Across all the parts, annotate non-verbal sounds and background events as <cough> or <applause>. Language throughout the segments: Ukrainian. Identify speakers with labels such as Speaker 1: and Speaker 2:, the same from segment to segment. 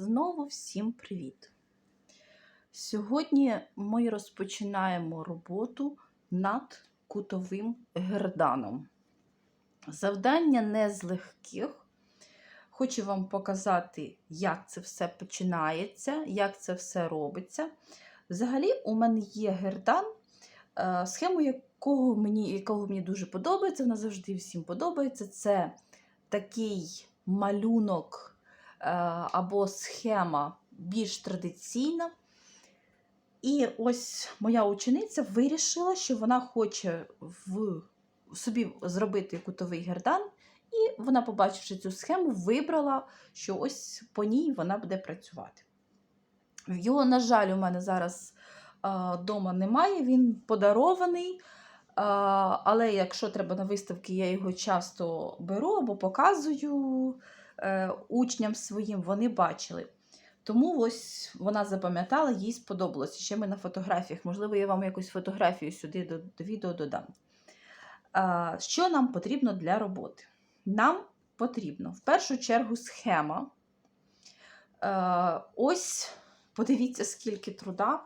Speaker 1: Знову всім привіт! Сьогодні ми розпочинаємо роботу над кутовим герданом. Завдання не з легких. Хочу вам показати, як це все починається, як це все робиться. Взагалі, у мене є гердан, е, схему якого мені, якого мені дуже подобається, вона завжди всім подобається. Це такий малюнок або схема більш традиційна. І ось моя учениця вирішила, що вона хоче в собі зробити кутовий гердан, і вона, побачивши цю схему, вибрала, що ось по ній вона буде працювати. Його, на жаль, у мене зараз вдома немає, він подарований. А, але якщо треба на виставки, я його часто беру або показую е, учням своїм, вони бачили. Тому ось вона запам'ятала, їй сподобалося. Ще ми на фотографіях, можливо, я вам якусь фотографію сюди до, до відео додам. Що нам потрібно для роботи? Нам потрібно в першу чергу схема. А, ось подивіться, скільки труда.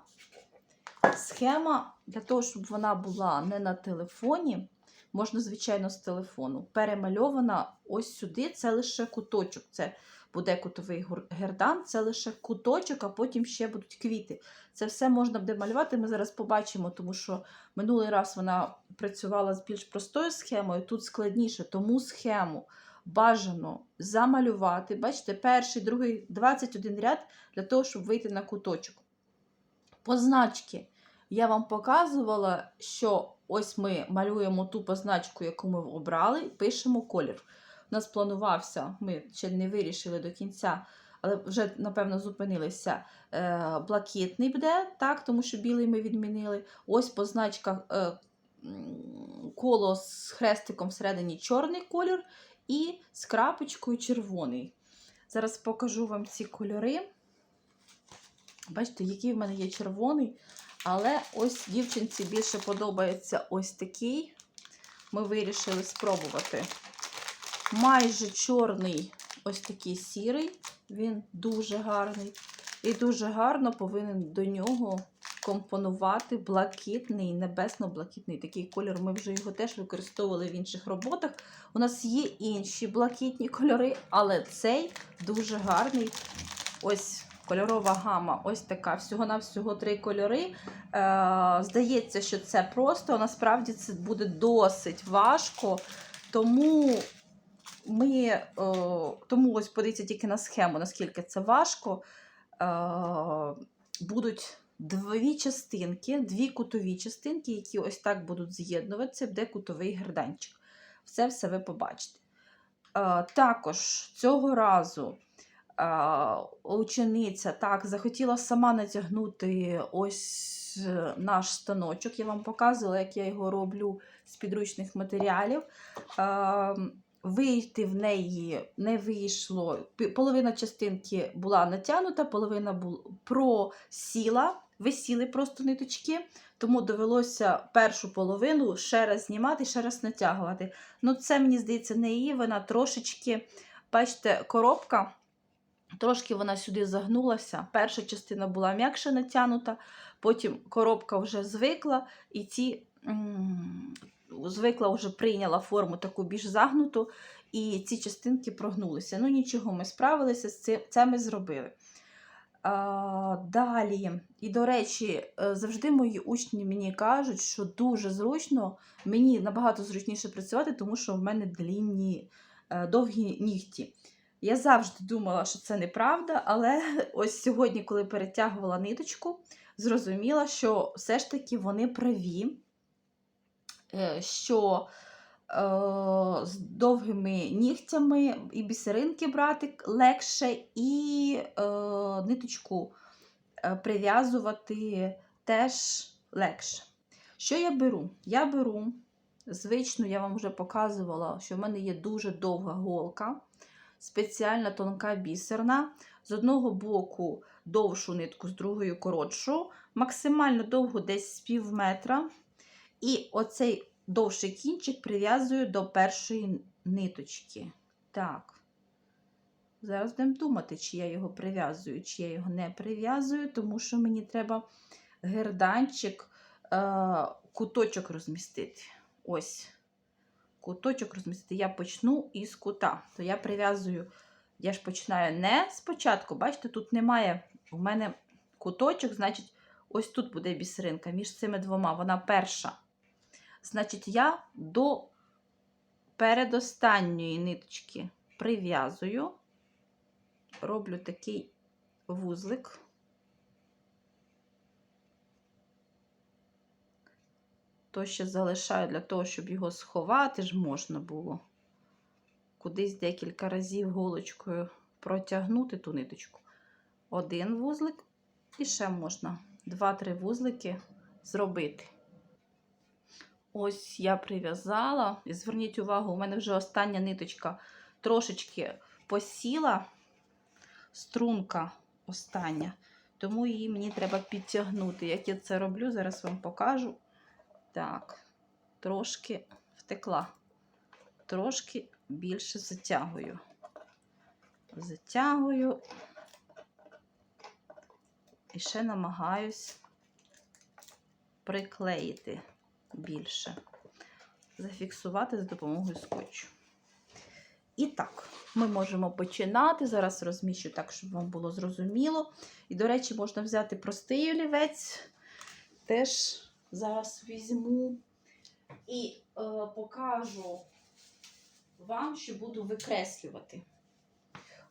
Speaker 1: Схема для того, щоб вона була не на телефоні, можна, звичайно, з телефону. Перемальована ось сюди, це лише куточок. Це буде кутовий гердан, це лише куточок, а потім ще будуть квіти. Це все можна буде малювати, ми зараз побачимо, тому що минулий раз вона працювала з більш простою схемою, тут складніше, тому схему бажано замалювати. Бачите, перший, другий, 21 ряд для того, щоб вийти на куточок. Позначки я вам показувала, що ось ми малюємо ту позначку, яку ми обрали, пишемо колір. У нас планувався, ми ще не вирішили до кінця, але вже, напевно, зупинилися. Е, блакитний буде, так, тому що білий ми відмінили. Ось позначка е, коло з хрестиком всередині чорний колір і з крапочкою червоний. Зараз покажу вам ці кольори. Бачите, який в мене є червоний. Але ось дівчинці більше подобається ось такий. Ми вирішили спробувати. Майже чорний, ось такий сірий, він дуже гарний. І дуже гарно повинен до нього компонувати блакитний, небесно-блакитний такий колір. Ми вже його теж використовували в інших роботах. У нас є інші блакитні кольори, але цей дуже гарний. Ось Кольорова гама ось така. Всього-навсього три кольори. Е, Здається, що це просто, насправді це буде досить важко. Тому ми, е, тому ось подивіться тільки на схему, наскільки це важко. Е, Будуть дві частинки, дві кутові частинки, які ось так будуть з'єднуватися, де кутовий герданчик. Все все ви побачите. Також цього разу учениця так захотіла сама натягнути ось е, наш станочок. Я вам показувала, як я його роблю з підручних матеріалів. Вийти в неї не вийшло. Половина частинки була натягнута, половина просіла, висіли просто ниточки, тому довелося першу половину ще раз знімати, ще раз натягувати. Ну, це, мені здається, не її, вона трошечки, бачите, коробка. Трошки вона сюди загнулася. Перша частина була м'якше натягнута, потім коробка вже звикла, і ці звикла вже прийняла форму таку більш загнуту, і ці частинки прогнулися. Ну, нічого, ми справилися з цим, це ми зробили. Далі, і, до речі, е, завжди мої учні мені кажуть, що дуже зручно, мені набагато зручніше працювати, тому що в мене длінні, е, довгі нігті. Я завжди думала, що це неправда, але <laughs> ось сьогодні, коли перетягувала ниточку, зрозуміла, що все ж таки вони праві, е, що е, з довгими нігтями і бісеринки брати легше, і е, ниточку прив'язувати теж легше. Що я беру? Я беру звичну, я вам вже показувала, що в мене є дуже довга голка спеціальна тонка бісерна. З одного боку довшу нитку, з другої коротшу, максимально довго десь з пів метра. І оцей довший кінчик прив'язую до першої ниточки. Так, Зараз будемо думати, чи я його прив'язую, чи я його не прив'язую, тому що мені треба герданчик, е, куточок розмістити. Ось. Куточок розмістити. Я почну із кута. То я прив'язую, я ж починаю не спочатку. Бачите, тут немає у мене куточок, значить, ось тут буде бісеринка між цими двома. Вона перша. Значить, я до передостанньої ниточки прив'язую, роблю такий вузлик. То ще залишаю для того, щоб його сховати ж можна було. Кудись декілька разів голочкою протягнути ту ниточку. Один вузлик, і ще можна 2-3 вузлики зробити. Ось я прив'язала. І зверніть увагу, у мене вже остання ниточка трошечки посіла, струнка остання, тому її мені треба підтягнути. Як я це роблю, зараз вам покажу. Так, трошки втекла, трошки більше затягую. Затягую і ще намагаюсь приклеїти більше, зафіксувати за допомогою скотчу. І так, ми можемо починати. Зараз розміщу так, щоб вам було зрозуміло. І, до речі, можна взяти простий олівець. Теж зараз візьму і е, покажу вам, що буду викреслювати.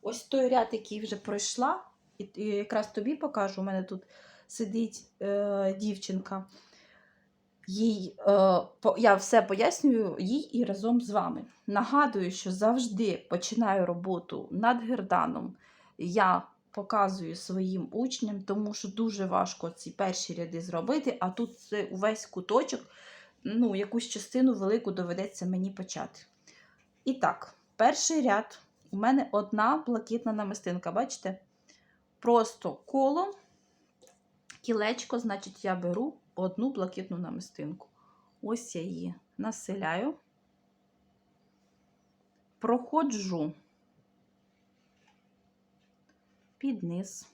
Speaker 1: Ось той ряд, який вже пройшла, і, і якраз тобі покажу. У мене тут сидить е, дівчинка. Їй, е, по, я все пояснюю їй і разом з вами. Нагадую, що завжди починаю роботу над герданом. Я показую своїм учням, тому що дуже важко ці перші ряди зробити, а тут увесь куточок, ну, якусь частину велику доведеться мені почати. І так, перший ряд у мене одна блакитна намистинка. Бачите? Просто коло, кілечко, значить, я беру одну блакитну намистинку. Ось я її населяю, проходжу під низ.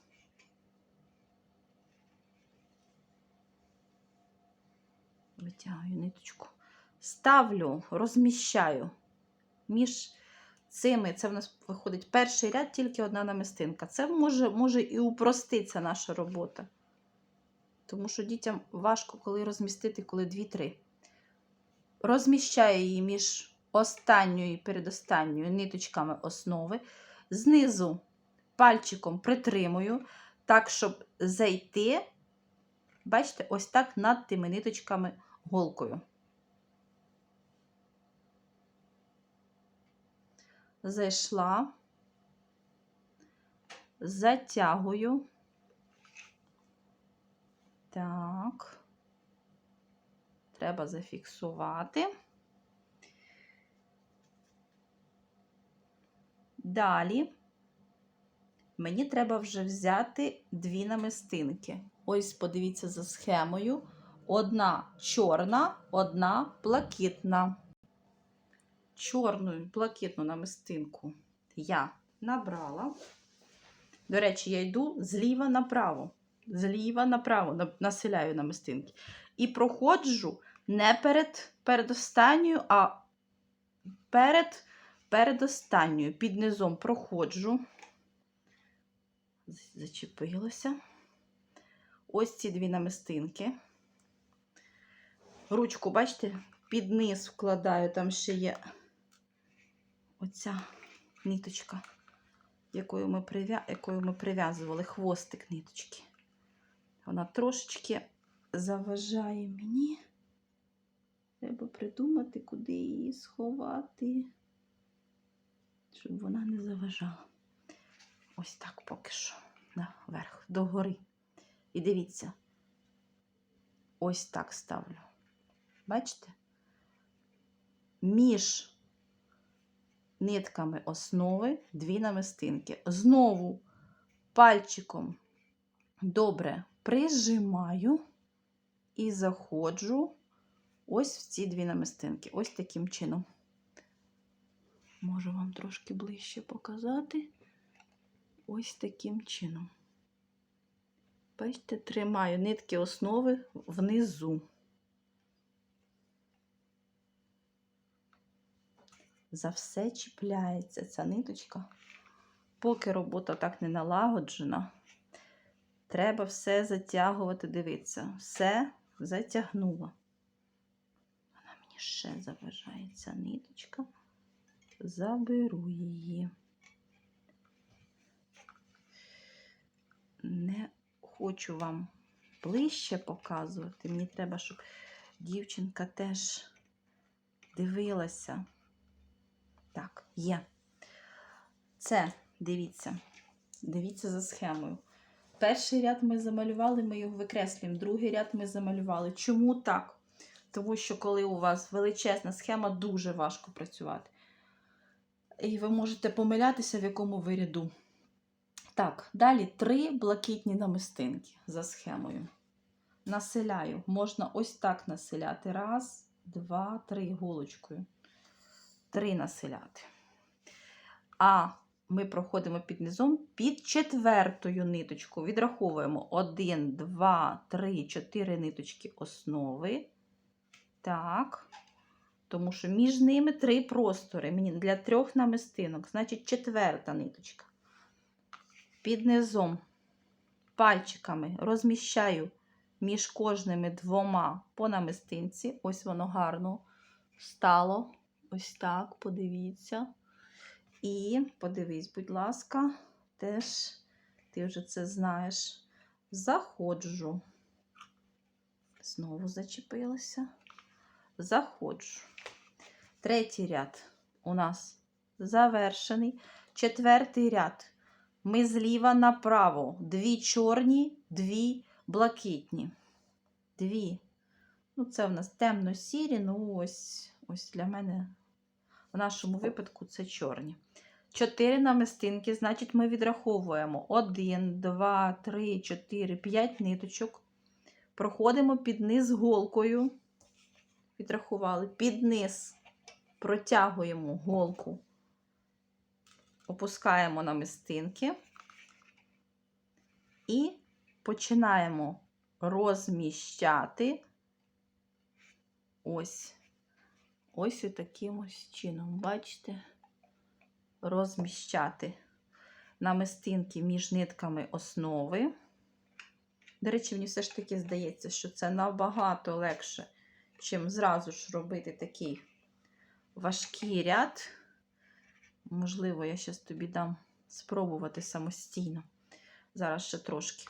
Speaker 1: Витягую ниточку. Ставлю, розміщаю між цими, це в нас виходить перший ряд, тільки одна намистинка. Це може, може і упроститься наша робота. Тому що дітям важко, коли розмістити, коли 2-3. Розміщаю її між останньою і передостанньою ниточками основи. Знизу пальчиком притримую, так, щоб зайти, бачите, ось так над тими ниточками голкою. Зайшла, затягую. Так, треба зафіксувати. Далі мені треба вже взяти дві намистинки. Ось, подивіться за схемою. Одна чорна, одна блакитна. Чорну і блакитну намистинку я набрала. До речі, я йду зліва направо. Зліва направо населяю намистинки. І проходжу не перед передостанньою, а перед передостанньою. Під низом проходжу, зачепилося. Ось ці дві намистинки. Ручку, бачите, під низ вкладаю, там ще є оця ниточка, якою ми прив'я... якою ми прив'язували хвостик ниточки. Вона трошечки заважає мені. Треба придумати, куди її сховати, щоб вона не заважала. Ось так поки що, наверх, догори. І дивіться, ось так ставлю. Бачите? Між нитками основи дві намистинки. Знову пальчиком добре прижимаю і заходжу ось в ці дві намистинки. Ось таким чином. Можу вам трошки ближче показати. Ось таким чином. Бачите, тримаю нитки основи внизу. За все чіпляється ця ниточка. Поки робота так не налагоджена, треба все затягувати, дивитися. Все затягнула. Вона мені ще заважає ця ниточка. Заберу її. Не хочу вам ближче показувати. Мені треба, щоб дівчинка теж дивилася. Так, є. Це, дивіться, дивіться за схемою. Перший ряд ми замалювали, ми його викреслюємо. Другий ряд ми замалювали. Чому так? Тому що, коли у вас величезна схема, дуже важко працювати. І ви можете помилятися, в якому ви ряду. Так, далі три блакитні намистинки за схемою. Населяю. Можна ось так населяти. Раз, два, три голочкою. Три населяти. А ми проходимо під низом під четвертою ниточку. Відраховуємо 1, 2, 3, 4 ниточки основи. Так. Тому що між ними три простори. Мені для трьох намистинок. Значить, четверта ниточка. Під низом пальчиками розміщаю між кожними двома по намистинці. Ось воно гарно стало. Ось так, подивіться. І подивись, будь ласка, теж ти вже це знаєш. Заходжу. Знову зачепилася. Заходжу. Третій ряд у нас завершений. Четвертий ряд. Ми зліва направо. Дві чорні, дві блакитні. Дві. Ну, це в нас темно-сірі, ну ось, ось для мене в нашому випадку це чорні. Чотири намистинки, значить, ми відраховуємо 1, 2, 3, 4, 5 ниточок. Проходимо під низ голкою. Відрахували, під низ протягуємо голку, опускаємо намистинки і починаємо розміщати ось ось таким ось чином, бачите, розміщати намистинки між нитками основи. До речі, мені все ж таки здається, що це набагато легше, чим зразу ж робити такий важкий ряд. Можливо, я зараз тобі дам спробувати самостійно. Зараз ще трошки.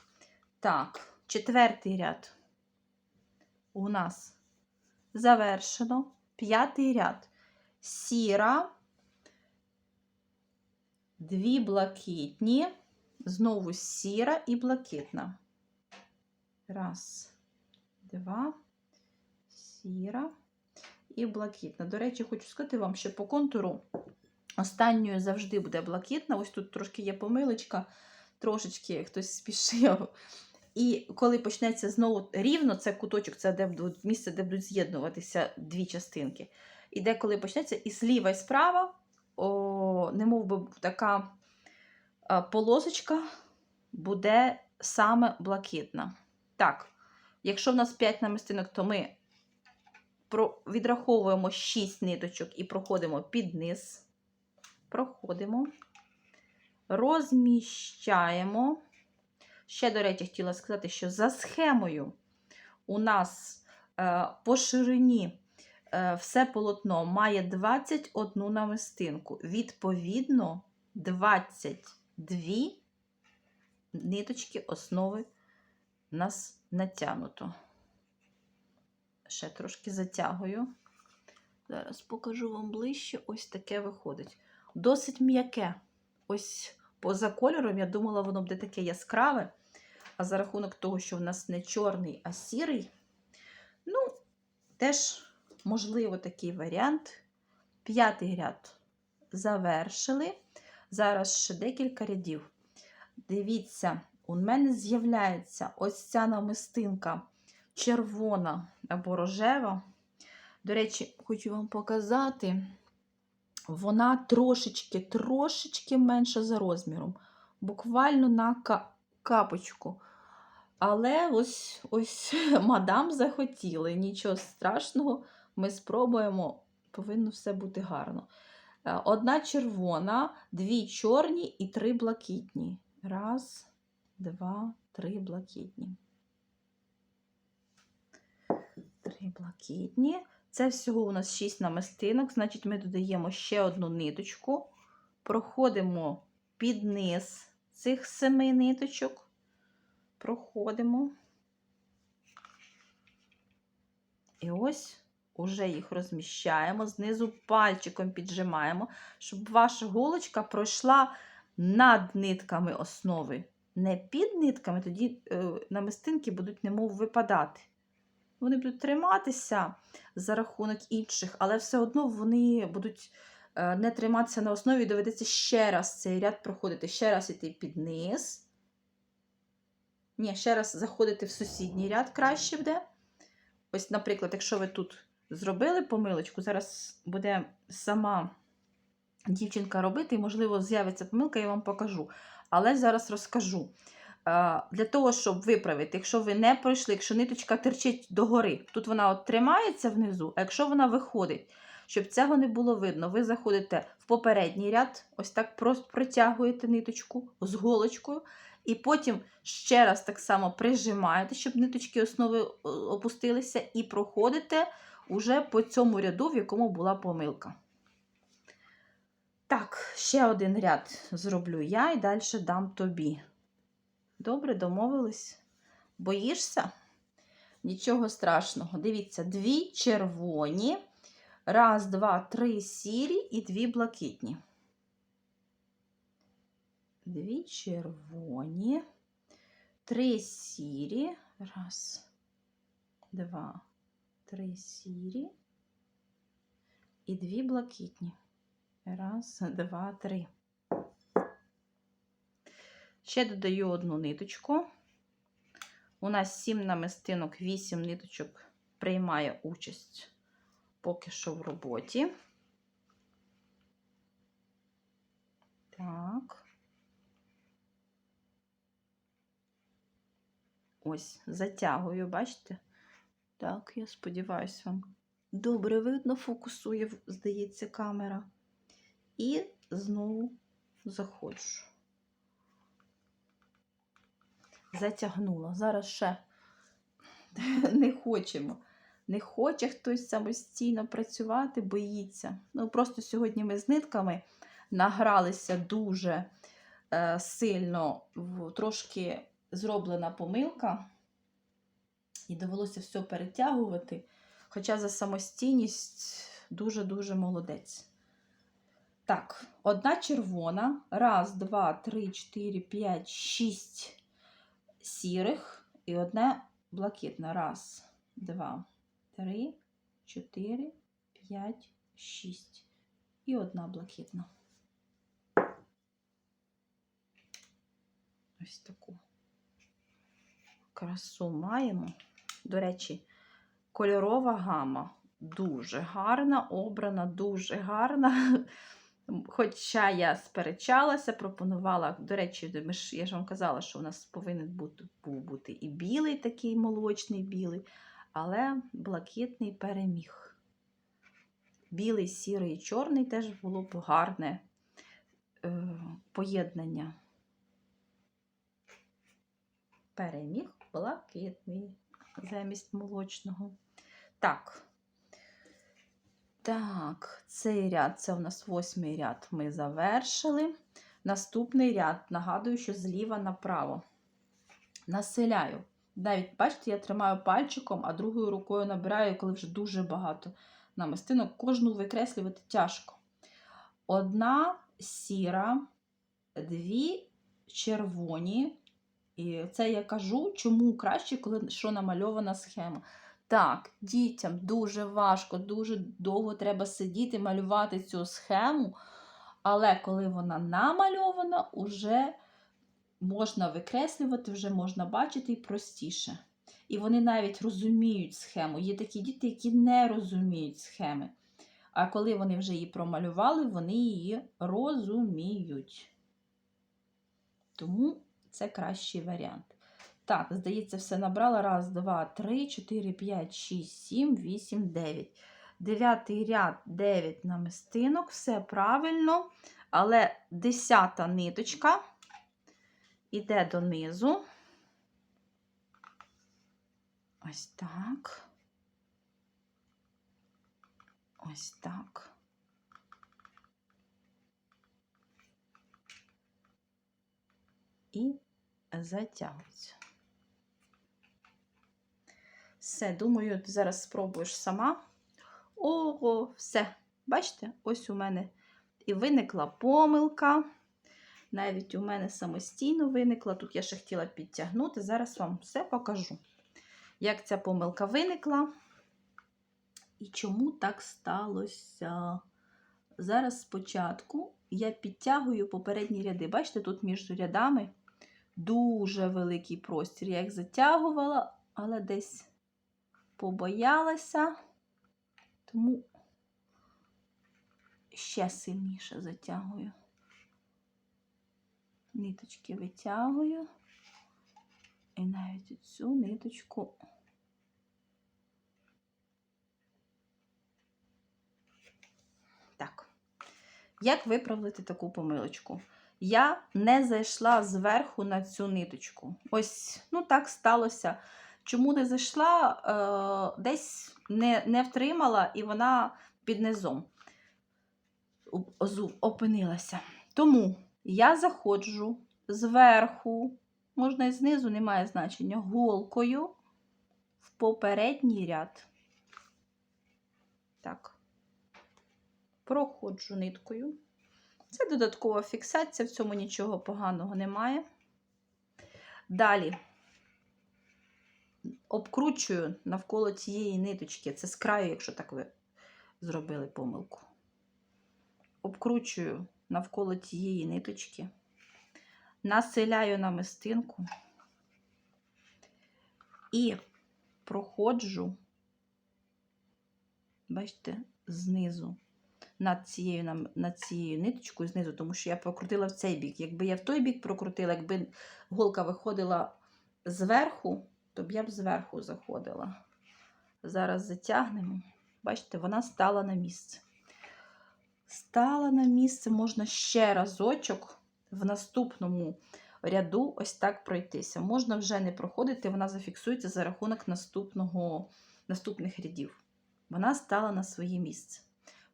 Speaker 1: Так, четвертий ряд у нас завершено. П'ятий ряд. Сіра, дві блакитні, знову сіра і блакитна. Раз, два, сіра і блакитна. До речі, хочу сказати вам, що по контуру останньою завжди буде блакитна. Ось тут трошки є помилочка, трошечки хтось спішив. І коли почнеться знову рівно, це куточок, це де місце, де будуть з'єднуватися дві частинки. І де коли почнеться, і зліва, і справа, о, немов би така полосочка буде саме блакитна. Так, якщо в нас 5 намистинок, то ми відраховуємо 6 ниточок і проходимо під низ. Проходимо, розміщаємо. Ще, до речі, хотіла сказати, що за схемою у нас е, по ширині е, все полотно має 21 намистинку. Відповідно, 22 ниточки основи у нас натягнуто. Ще трошки затягую. Зараз покажу вам ближче. Ось таке виходить. Досить м'яке. Ось поза кольором, я думала, воно буде таке яскраве. А за рахунок того, що в нас не чорний, а сірий, ну, теж, можливо, такий варіант. П'ятий ряд завершили. Зараз ще декілька рядів. Дивіться, у мене з'являється ось ця намистинка червона або рожева. До речі, хочу вам показати, вона трошечки, трошечки менша за розміром. буквально на капочку. Але ось ось <laughs> мадам захотіли. Нічого страшного, ми спробуємо, повинно все бути гарно. Е, Одна червона, дві чорні і три блакитні. Раз, два, три блакитні. Три блакитні. Це всього у нас 6 намистинок, значить, ми додаємо ще одну ниточку, проходимо під низ цих семи ниточок, проходимо. І ось уже їх розміщаємо, знизу пальчиком піджимаємо, щоб ваша голочка пройшла над нитками основи. Не під нитками, тоді е, намистинки будуть немов випадати. Вони будуть триматися за рахунок інших, але все одно вони будуть е, не триматися на основі, доведеться ще раз цей ряд проходити, ще раз іти під низ. Ні, ще раз заходити в сусідній ряд краще буде. Ось, наприклад, якщо ви тут зробили помилочку, зараз буде сама дівчинка робити, і, можливо, з'явиться помилка, я вам покажу. Але зараз розкажу. Е, Для того, щоб виправити, якщо ви не пройшли, якщо ниточка терчить догори, тут вона от тримається внизу, а якщо вона виходить, щоб цього не було видно, ви заходите в попередній ряд, ось так просто протягуєте ниточку з голочкою, і потім ще раз так само прижимаєте, щоб ниточки основи е, опустилися, і проходите уже по цьому ряду, в якому була помилка. Так, ще один ряд зроблю я і далі дам тобі. Добре, домовились? Боїшся? Нічого страшного. Дивіться, дві червоні. Раз, два, три сірі і дві блакитні. Дві червоні, три сірі. Раз, два, три сірі. І дві блакитні. Раз, два, три. Ще додаю одну ниточку. У нас 7 намистинок, 8 ниточок приймає участь поки що в роботі. Так. Ось, затягую, бачите? Так, я сподіваюся, вам добре видно, фокусує, здається, камера. І знову заходжу. Затягнула. Зараз ще <laughs> не хочемо. Не хоче хтось самостійно працювати, боїться. Ну, просто сьогодні ми з нитками награлися дуже е, сильно, трошки зроблена помилка, і довелося все перетягувати. Хоча за самостійність дуже-дуже молодець. Так, одна червона. Раз, два, три, чотири, п'ять, шість сірих і одна блакитна. Раз, два, три, чотири, п'ять, шість. І одна блакитна. Ось таку красу маємо. До речі, кольорова гама дуже гарна, обрана, дуже гарна. Хоча я сперечалася, пропонувала, до речі, ми ж, я ж вам казала, що у нас повинен бути, був бути і білий, такий молочний білий, але блакитний переміг. Білий, сірий і чорний теж було б гарне е, поєднання. Переміг блакитний замість молочного. Так. Так, цей ряд це у нас восьмий ряд ми завершили. Наступний ряд, нагадую, що зліва направо. Населяю. Навіть, бачите, я тримаю пальчиком, а другою рукою набираю, коли вже дуже багато намистинок. Кожну викреслювати тяжко. Одна сіра, дві червоні. І це я кажу, чому краще, коли що намальована схема. Так, дітям дуже важко, дуже довго треба сидіти, малювати цю схему, але коли вона намальована, вже можна викреслювати, вже можна бачити і простіше. І вони навіть розуміють схему. Є такі діти, які не розуміють схеми. А коли вони вже її промалювали, вони її розуміють. Тому це кращий варіант. Так, здається, все набрала. Раз, два, три, чотири, п'ять, шість, сім, вісім, дев'ять. Дев'ятий ряд, дев'ять намистинок, все правильно. Але десята ниточка іде донизу. Ось так. Ось так. І затягується. Все, думаю, ти зараз спробуєш сама. Ого, все. Бачите, ось у мене і виникла помилка. Навіть у мене самостійно виникла. Тут я ще хотіла підтягнути. Зараз вам все покажу, як ця помилка виникла і чому так сталося. Зараз спочатку я підтягую попередні ряди. Бачите, тут між рядами дуже великий простір. Я їх затягувала, але десь побоялася, тому ще сильніше затягую. Ниточки витягую. І навіть цю ниточку. Так. Як виправити таку помилочку? Я не зайшла зверху на цю ниточку. Ось, ну так сталося. Чому не зайшла? Е, десь не, не втримала, і вона під низом опинилася. Тому я заходжу зверху, можна і знизу, немає значення, голкою в попередній ряд. Так, проходжу ниткою. Це додаткова фіксація, в цьому нічого поганого немає. Далі обкручую навколо цієї ниточки, це з краю, якщо так ви зробили помилку. Обкручую навколо цієї ниточки, населяю намистинку і проходжу, бачите, знизу над цією над цією ниточкою знизу, тому що я прокрутила в цей бік. Якби я в той бік прокрутила, якби голка виходила зверху, то б я б зверху заходила. Зараз затягнемо. Бачите, вона стала на місце. Стала на місце, можна ще разочок в наступному ряду ось так пройтися. Можна вже не проходити, вона зафіксується за рахунок наступного, наступних рядів. Вона стала на своє місце.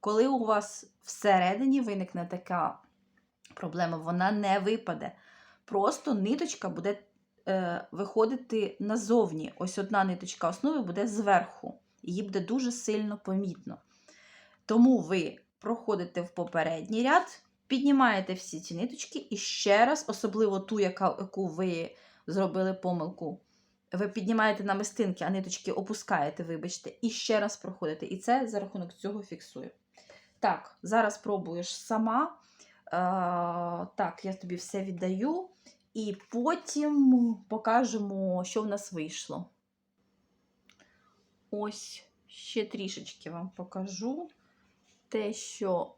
Speaker 1: Коли у вас всередині виникне така проблема, вона не випаде. Просто ниточка буде виходити назовні. Ось одна ниточка основи буде зверху. Її буде дуже сильно помітно. Тому ви проходите в попередній ряд, піднімаєте всі ці ниточки і ще раз, особливо ту, яку ви зробили помилку, ви піднімаєте намистинки, а ниточки опускаєте, вибачте, і ще раз проходите. І це за рахунок цього фіксую. Так, зараз пробуєш сама. А, так, я тобі все віддаю. І потім покажемо, що в нас вийшло. Ось ще трішечки вам покажу те, що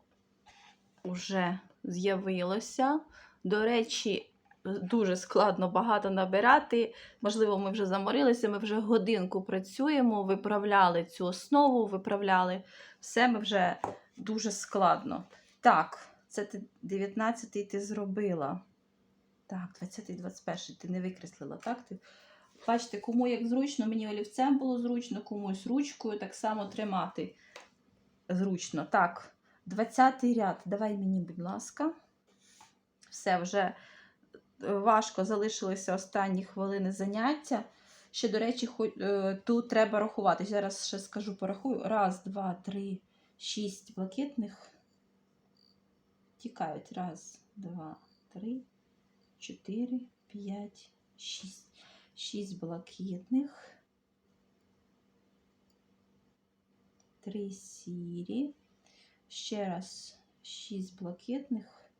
Speaker 1: вже з'явилося. До речі, дуже складно багато набирати. Можливо, ми вже заморилися, ми вже годинку працюємо, виправляли цю основу, виправляли все ми вже дуже складно. Так, це ти 19-й ти зробила. Так, 20-й, 21-й ти не викреслила, так? Ти... Бачите, кому як зручно, мені олівцем було зручно, комусь ручкою так само тримати зручно. Так, 20-й ряд. Давай мені, будь ласка. Все, вже важко залишилися останні хвилини заняття. Ще, до речі, тут треба рахувати. Зараз ще скажу, порахую. Раз, два, три, шість блакитних. Тікають. Раз, два, три, чотири, п'ять, шість. Шість блакитних. Три сірі. Ще раз шість блакитних.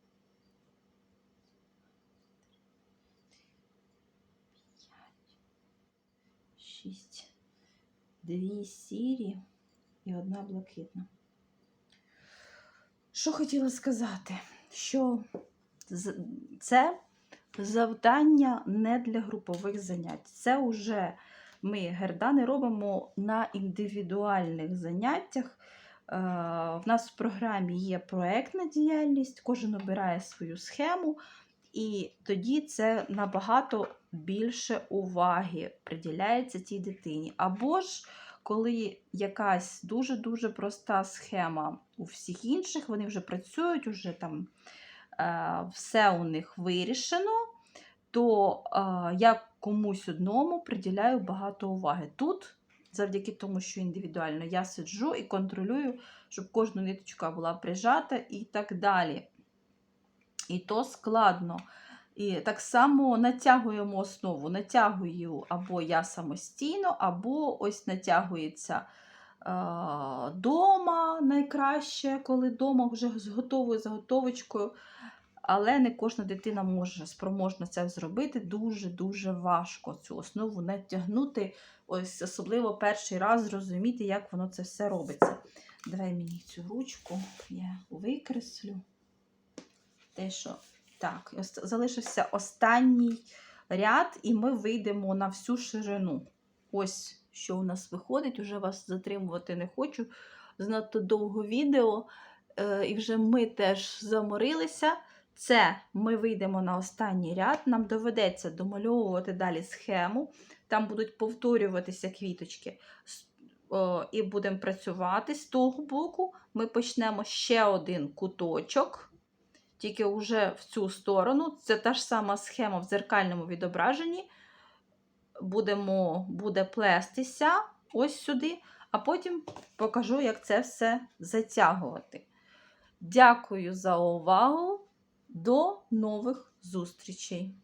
Speaker 1: Шість. Дві сірі і одна блакитна. Що хотіла сказати? Що це завдання не для групових занять. Це вже ми гердани робимо на індивідуальних заняттях. Е, В нас в програмі є проектна діяльність, кожен обирає свою схему, і тоді це набагато більше уваги приділяється тій дитині. Або ж коли якась дуже-дуже проста схема у всіх інших, вони вже працюють, уже там все у них вирішено, то е, я комусь одному приділяю багато уваги. Тут, завдяки тому, що індивідуально, я сиджу і контролюю, щоб кожна ниточка була прижата і так далі. І то складно. І так само натягуємо основу. Натягую або я самостійно, або ось натягується е, дома найкраще, коли дома вже з готовою заготовочкою. Але не кожна дитина може спроможна це зробити. Дуже-дуже важко цю основу натягнути. Ось особливо перший раз зрозуміти, як воно це все робиться. Давай мені цю ручку, я викреслю. Те, що так, залишився останній ряд, і ми вийдемо на всю ширину. Ось що у нас виходить. Уже вас затримувати не хочу. Занадто довго відео. Е, і вже ми теж заморилися. Це ми вийдемо на останній ряд. Нам доведеться домальовувати далі схему. Там будуть повторюватися квіточки. І будемо працювати з того боку. Ми почнемо ще один куточок тільки вже в цю сторону. Це та ж сама схема в дзеркальному відображенні. Будемо, буде плестися ось сюди, а потім покажу, як це все затягувати. Дякую за увагу. До нових зустрічей!